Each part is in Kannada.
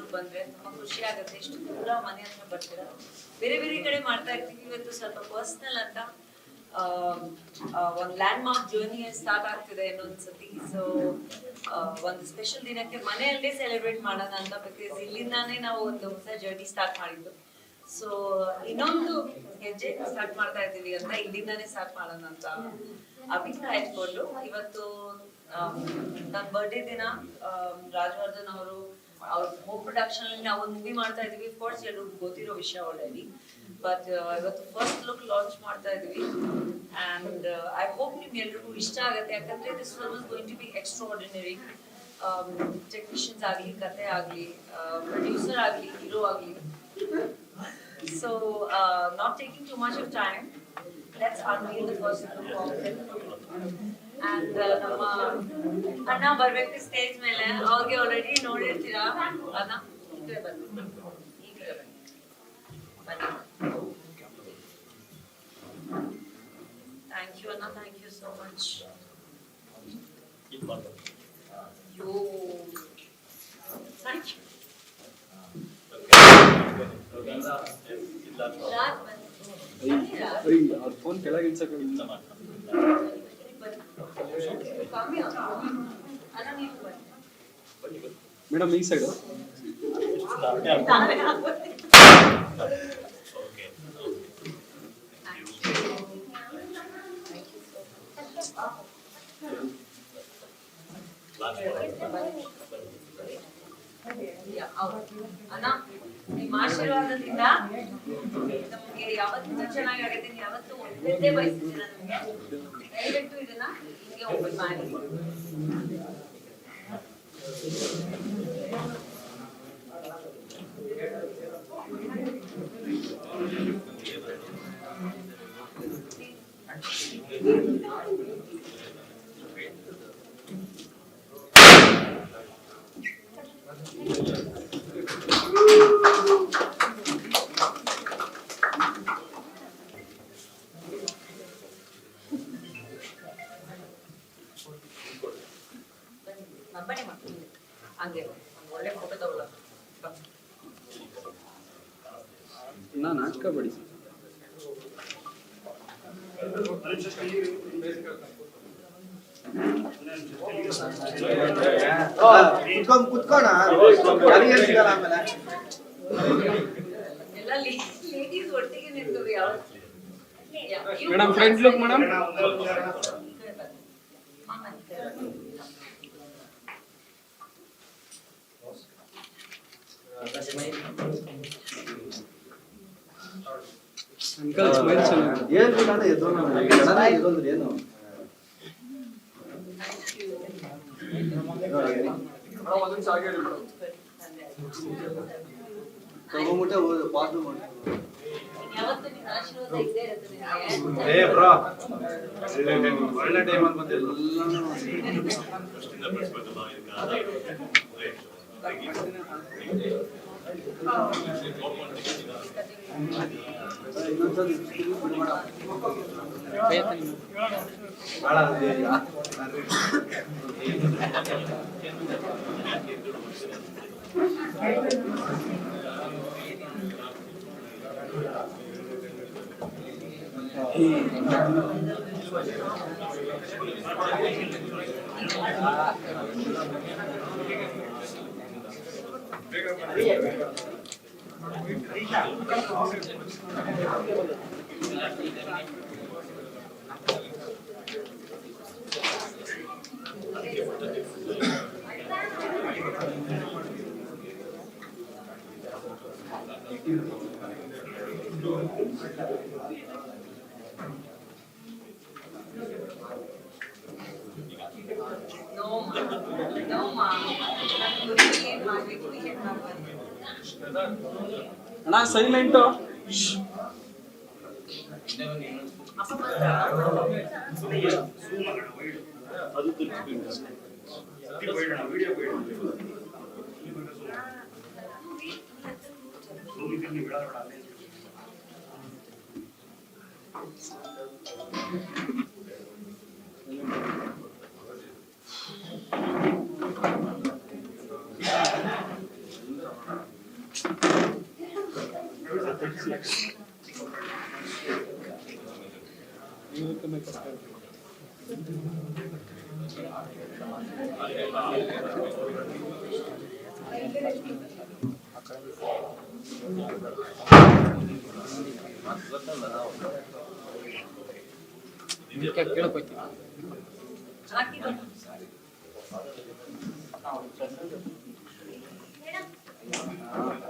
ಎಲ್ರು ಬಂದ್ರೆ ತುಂಬಾ ಖುಷಿ ಆಗುತ್ತೆ. ಇಷ್ಟು ದೂರ ಮನೆ ಹತ್ರ ಬರ್ತೀರಾ? ಬೇರೆ ಬೇರೆ ಕಡೆ ಮಾಡ್ತಾ ಇರ್ತೀವಿ. ಇವತ್ತು ಸ್ವಲ್ಪ ಪರ್ಸನಲ್ ಅಂತ ಒಂದ್ ಲ್ಯಾಂಡ್ ಮಾರ್ಕ್ ಜರ್ನಿ ಸ್ಟಾರ್ಟ್ ಆಗ್ತಿದೆ ಇನ್ನೊಂದ್ಸತಿ ಸೊ ಒಂದು ಸ್ಪೆಷಲ್ ದಿನಕ್ಕೆ ಮನೆಯಲ್ಲೇ ಸೆಲೆಬ್ರೇಟ್ ಮಾಡೋಣ ಅಂತ ಬಿಕಾಸ್ ಇಲ್ಲಿಂದಾನೇ ನಾವು ಒಂದು ಹೊಸ ಜರ್ನಿ ಸ್ಟಾರ್ಟ್ ಮಾಡಿದ್ದು. ಸೊ ಇನ್ನೊಂದು ಹೆಜ್ಜೆ ಸ್ಟಾರ್ಟ್ ಮಾಡ್ತಾ ಇದ್ದೀವಿ ಅಂತ ಇಲ್ಲಿಂದಾನೇ ಸ್ಟಾರ್ಟ್ ಮಾಡೋಣ ಅಂತ ಅಭಿಪ್ರಾಯ ಇಟ್ಕೊಂಡು ಇವತ್ತು ನನ್ನ ಬರ್ಡೇ ದಿನ ರಾಜವರ್ಧನ್ ಅವರು ಅವ್ರ ಹೋಮ್ ಪ್ರೊಡಕ್ಷನ್ ಅಲ್ಲಿ ನಾವು ಒಂದು ಮೂವಿ ಮಾಡ್ತಾ ಇದೀವಿ ಕೋರ್ಸ್ ಎಲ್ಲರೂ ಗೊತ್ತಿರೋ ವಿಷಯ ಆಲ್ರೆಡಿ ಬಟ್ ಇವತ್ತು ಫಸ್ಟ್ ಲುಕ್ ಲಾಂಚ್ ಮಾಡ್ತಾ ಇದೀವಿ ಅಂಡ್ ಐ ಹೋಪ್ ನಿಮ್ಗೆ ಎಲ್ರಿಗೂ ಇಷ್ಟ ಆಗುತ್ತೆ ಯಾಕಂದ್ರೆ this film is going to be extraordinary technicians ಆಗಲಿ ಕತೆ ಆಗಲಿ ಪ್ರೊಡ್ಯೂಸರ್ ಆಗಲಿ ಹೀರೋ ಆಗಲಿ So, uh, not taking too much of time, let's unveil the first look of the And uh, ನಮ್ಮ ಅಣ್ಣ ಬರ್ಬೇಕು ಸ್ಟೇಜ್ ಮೇಲೆ ಅವ್ರಿಗೆ ಆಲ್ರೆಡಿ ನೋಡಿರ್ತೀರಾ ಅಣ್ಣ ಈ ಕಡೆ ಬನ್ನಿ ಈ ಕಡೆ ಬನ್ನಿ ಬನ್ನಿ ಥ್ಯಾಂಕ್ ಯು ಅಣ್ಣ thank you so much yo thank you Raj ಬನ್ನಿ ಬನ್ನಿ ರಾಜ್ ಅವ್ರ ಫೋನ್ ಕೆಳಗೆ ಇಳ್ಸಕ್ಕೆ ಕಮ್ಮಿ ಅಣ್ಣ ನೀವು ಬನ್ನಿ ಮೇಡಮ್ ಈ ಸೈಡು ನಿಮ್ಮ ಆಶೀರ್ವಾದದಿಂದ ನಮ್ಗೆ ಯಾವತ್ತೂ ಚೆನ್ನಾಗಿ ಆಗುತ್ತೆ ನೀವು ಯಾವತ್ತೂ ಒಳ್ಳೆದೇ ಬಯಸ್ತೀರ ನಮ್ಗೆ everybody. ಕುತ್ಕೋಣ ಸಿಗಲ್ಲ ಆಮೇಲೆ? ಎಲ್ಲ ಲೇಡೀಸ್ ಒಟ್ಟಿಗೆ ನಿಂತವ್ರು ಯಾವ madam friend look madam uncle smile ಚೆನ್ನಾಗಿ ಏನ್ ಬೇಕಾದ್ರೆ ಎದ್ದು ನಾವು ಜನ ಎದ್ದೋದ್ರೆ ಏನು ತಗೊಂಬಿಟ್ಟೆ ಪಾಸ್ ಮಾಡಿ ಯಾವತ್ತು ನಿನ್ನ ಆಶೀರ್ವಾದ ಇದ್ದೇ ಇರುತ್ತೆ ನಿನಗೆ. ಏ ಬ್ರೋ ಒಳ್ಳೆ ಟೈಮ್ ಅಂತ ಬಂದು ಎಲ್ಲಾನು ಇನ್ನೊಂದ್ಸಲ Gracias. No, అన్నా సైలెంట్ ఇంకా కిడకొచ్చి మేడం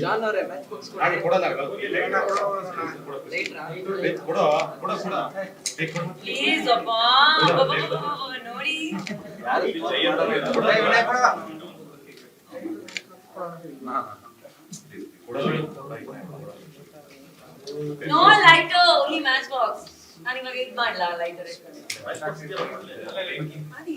ಜಾನ್ ಅವರೇ ಮ್ಯಾಚ್ ಬಾಕ್ಸ್ Please, ಅಪ್ಪ ಅಬ್ಬಾ, ಅಬ್ಬಾ, ಅಬ್ಬಾ, ಅಬ್ಬಾ, ನೋಡಿ no lighter only matchbox ನಾನು ಇವಾಗ ಇದು ಮಾಡ್ಲಾ ಲೈಟರ್ ಮಾಡಿ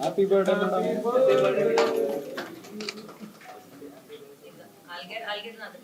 Happy birthday, madam. I'll get, I'll get another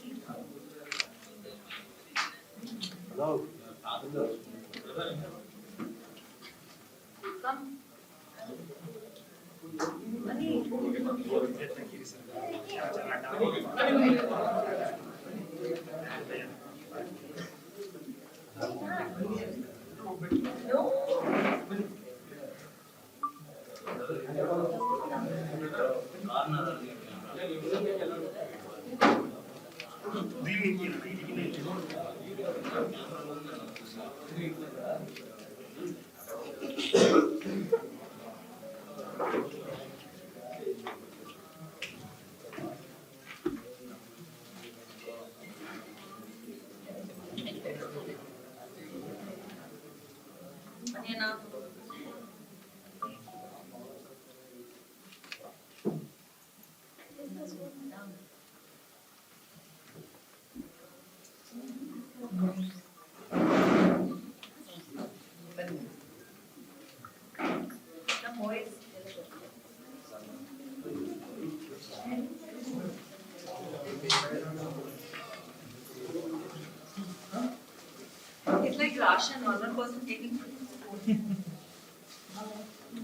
It's like ration, one one person taking food.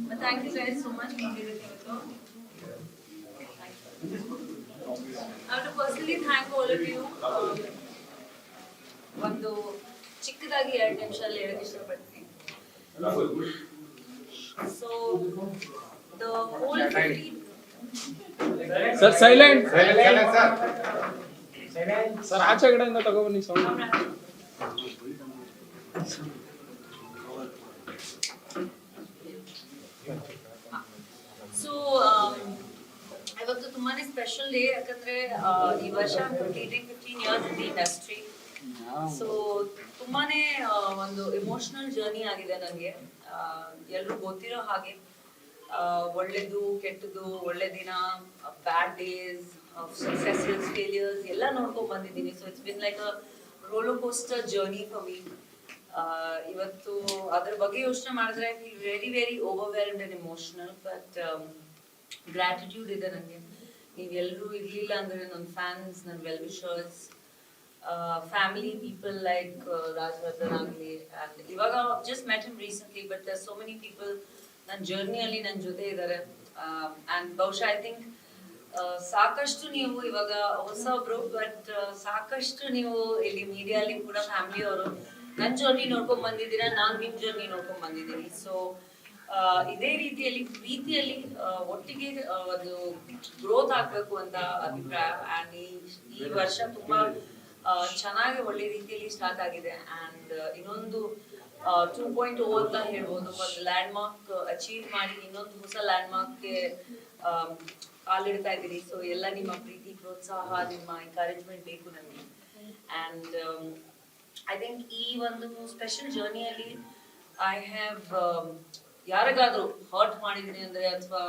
But thank you guys so much for being with me. I have to personally thank all of you. Um, ಒಂದು ಚಿಕ್ಕದಾಗಿ ಎರಡು ನಿಮಿಷ ಅಲ್ಲಿ ಹೇಳಕ್ ಇಷ್ಟಪಡ್ತೀನಿ so the whole sir silent sir ಆಚೆ ಕಡೆಯಿಂದ ತಗೊಬನ್ನಿ ಸೌಂಡ್ ಸೊ ಸ್ಪೆಷಲ್ ಡೇ ಯಾಕಂದ್ರೆ ಈ ವರ್ಷ completing fifteen years in industry so ತುಂಬಾನೇ ಒಂದು ಎಮೋಷನಲ್ ಜರ್ನಿ ಆಗಿದೆ ನನಗೆ ಎಲ್ರು ಗೊತ್ತಿರೋ ಹಾಗೆ ಒಳ್ಳೇದು ಕೆಟ್ಟದ್ದು ಒಳ್ಳೆ ದಿನ ಬ್ಯಾಡ್ ಡೇಸ್ ಸಕ್ಸೆಸಸ್ ಫೇಲಿಯರ್ಸ್ ಎಲ್ಲ ನೋಡ್ಕೊಂಡ್ ಬಂದಿದ್ದೀನಿ. So it's been like a roller coaster journey for me ಇವತ್ತು ಅದ್ರ ಬಗ್ಗೆ ಯೋಚನೆ ಮಾಡಿದ್ರೆ I feel very very overwhelmed and emotional but gratitude ಇದೆ ನನಗೆ ನೀವೆಲ್ಲರೂ ಇರಲಿಲ್ಲ ಅಂದ್ರೆ ನನ್ನ ಫ್ಯಾನ್ಸ್ ನನ್ನ well wishers family people like Rajavardhan ಆಗಲಿ ಇವಾಗ just met him recently but so many people ನನ್ನ ಜರ್ನಿಯಲ್ಲಿ ನನ್ನ ಜೊತೆ ಇದ್ದಾರೆ ಆ್ಯಂಡ್ ಬಹುಶಃ ಐ ಥಿಂಕ್ ಸಾಕಷ್ಟು ನೀವು ಇವಾಗ ಹೊಸಬ್ರು ಬಟ್ ಸಾಕಷ್ಟು ನೀವು ಇಲ್ಲಿ ಮೀಡಿಯಲ್ಲಿ ಕೂಡ ಫ್ಯಾಮಿಲಿ ಅವರು ನನ್ನ ಜರ್ನಿ ನೋಡ್ಕೊಂಡ್ ಬಂದಿದ್ದೀರಾ, ನಾನ್ ನಿಮ್ ಜರ್ನಿ ನೋಡ್ಕೊಂಡ್ ಬಂದಿದ್ದೀನಿ. ಸೊ ಇದೇ ರೀತಿಯಲ್ಲಿ, ಪ್ರೀತಿಯಲ್ಲಿ ಒಟ್ಟಿಗೆ ಒಂದು ಗ್ರೋತ್ ಆಗ್ಬೇಕು ಅಂತ ಅಭಿಪ್ರಾಯ. ಈ ವರ್ಷ ತುಂಬಾ ಚೆನ್ನಾಗಿ ಒಳ್ಳೆ ರೀತಿಯಲ್ಲಿ ಸ್ಟಾರ್ಟ್ ಆಗಿದೆ. ಅಂಡ್ ಇನ್ನೊಂದು ಟೂ ಪಾಯಿಂಟ್ ಓ ಅಂತ ಹೇಳ್ಬೋದು. ಒಂದು ಲ್ಯಾಂಡ್ ಮಾರ್ಕ್ ಅಚೀವ್ ಮಾಡಿ ಇನ್ನೊಂದು ಹೊಸ ಲ್ಯಾಂಡ್ ಮಾರ್ಕ್ಗೆ ಕಾಲಿಡ್ತಾ ಇದ್ದೀನಿ ಸೊ ಎಲ್ಲ ನಿಮ್ಮ ಪ್ರೀತಿ, ಪ್ರೋತ್ಸಾಹ, ನಿಮ್ಮ ಎನ್ಕರೇಜ್ಮೆಂಟ್ ಬೇಕು ನನಗೆ. ಆ್ಯಂಡ್ ಐ ಥಿಂಕ್ ಈ ಒಂದು ಸ್ಪೆಷಲ್ ಜರ್ನಿಯಲ್ಲಿ ಐ ಹ್ಯಾವ್ ಯಾರಿಗಾದ್ರೂ ಹರ್ಟ್ ಮಾಡಿದ್ದೀನಿ ಅಂದ್ರೆ ಅಥವಾ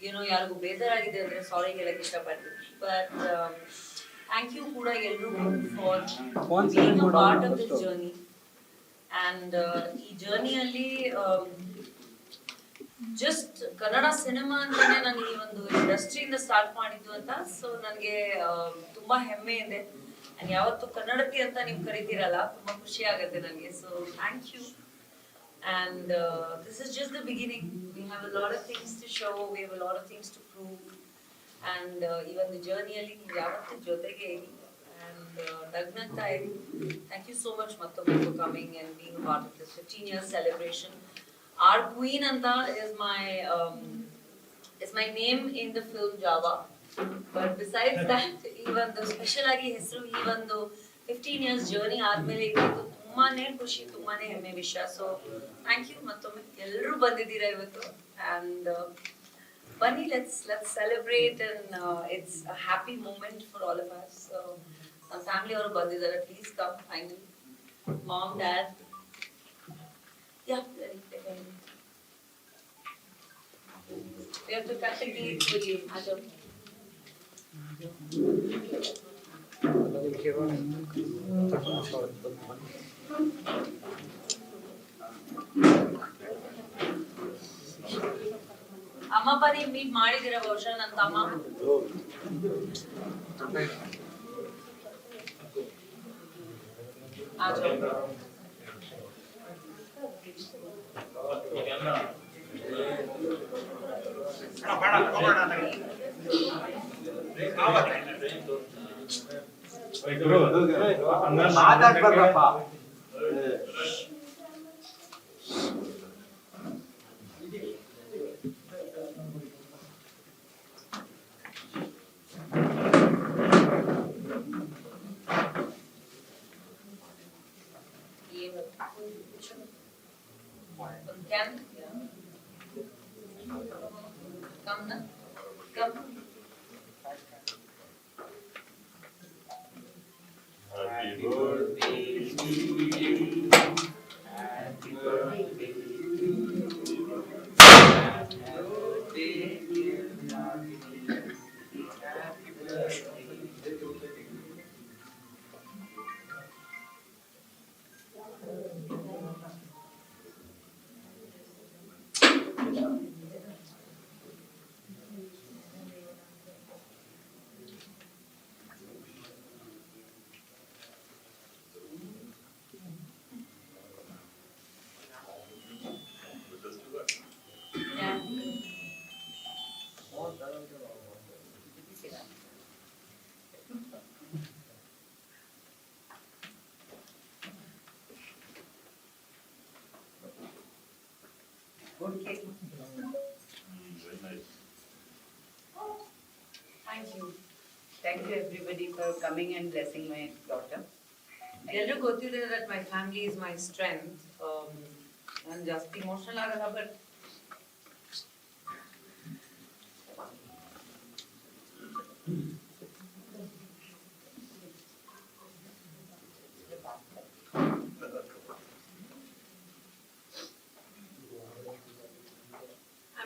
ಏನೋ ಯಾರಿಗೂ ಬೇಜಾರಾಗಿದೆ ಅಂದ್ರೆ ಸಾರಿ ಹೇಳಕ್ ಇಷ್ಟಪಡ್ತೀನಿ. ಬಟ್ ಥ್ಯಾಂಕ್ ಯು ಕೂಡ ಎಲ್ರಿಗೂ for being part of. This journey and ಈ ಜರ್ನಿಯಲ್ಲಿ ಜಸ್ಟ್ ಕನ್ನಡ ಸಿನಿಮಾ ಅಂತಾನೆ ನಾನು ಈ ಒಂದು ಇಂಡಸ್ಟ್ರಿಯಿಂದ ಸ್ಟಾರ್ಟ್ ಮಾಡಿದ್ದು ಅಂತ. ಸೊ ನನಗೆ ತುಂಬಾ ಹೆಮ್ಮೆ ಇದೆ. ಅಂಡ್ ಯಾವತ್ತು ಕನ್ನಡತಿ ಅಂತ ನೀವು ಕರಿತೀರಲ್ಲ ತುಂಬಾ ಖುಷಿ ಆಗುತ್ತೆ ನನಗೆ so thank you and this is just the beginning we have a lot of things to show we have a lot of things to prove and ಈ ಒಂದು ಜರ್ನಿಯಲ್ಲಿ ನೀವು ಯಾವತ್ತೂ ಜೊತೆಗೆ ಇರಿ ಅಂಡ್ ನಗ್ನಗ್ತಾ ಇರಿ ಥ್ಯಾಂಕ್ ಯು ಸೋ ಮಚ್ ಮತ್ತೊಮ್ಮೆ for coming and being part of this fifteen years celebration our queen ಅಂತ is my is my name in the film Java but besides that ಈ ಒಂದು ಸ್ಪೆಷಲ್ ಆಗಿ ಹೆಸರು ಈ ಒಂದು ಫಿಫ್ಟೀನ್ ಇಯರ್ಸ್ ಜರ್ನಿ ಆದ್ಮೇಲೆ ಇವತ್ತು ತುಂಬಾನೇ ಖುಷಿ ತುಂಬಾನೇ ಹೆಮ್ಮೆ ವಿಷಯ ಸೊ ಥ್ಯಾಂಕ್ ಯು ಮತ್ತೊಮ್ಮೆ ಎಲ್ಲರೂ ಬಂದಿದ್ದೀರಾ ಇವತ್ತು ಅಂಡ್ ಬನ್ನಿ let's let's celebrate and it's a happy moment for all of us ನಮ್ಮ ಫ್ಯಾಮಿಲಿ ಅವರು ಬಂದಿದ್ದಾರೆ please come finally mom dad yeah We have to cut the cake with you, Ajam. ಅಮ್ಮ ಬರೀ ಮೀಟ್ ಮಾಡಿದಿರ ಬಹುಶಃ ನನ್ನ ತಮ್ಮ ಆಜೋ ಮಾತಾಡ್ಬಾರ್ದಪ್ಪ Thank you. Thank you everybody for coming and blessing my daughter. ಎಲ್ರಿಗೂ ಗೊತ್ತಿದೆ that my family is my strength ನಾನು ಜಾಸ್ತಿ ಇಮೋಷನಲ್ ಆಗಲ್ಲ ಬಟ್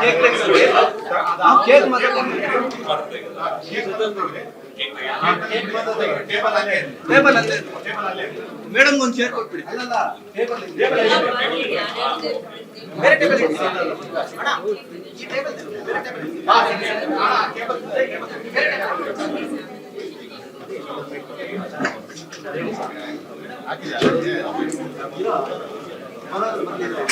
ಕೇಕ್ ತೆಗ್ಸಿ. ಕೇಕ್ ಮಾತ್ರ ಟೇಬಲ್ ಅಲ್ಲೇ ಮೇಡಮ್ ಒಂದು ಚೇರ್ ಕೊಟ್ಬಿಡಿ ಅಲ್ಲಲ್ಲ ಟೇಬಲ್ ಎಲ್ಲ ಮಾಡಿ, ಯಾರ್ಯಾರು ಸೇರ್ಕೊಂಡಿದ್ದೀವಿ? ಬೇರೆ ಟೇಬಲ್ ಇಡಿ. seperti itu.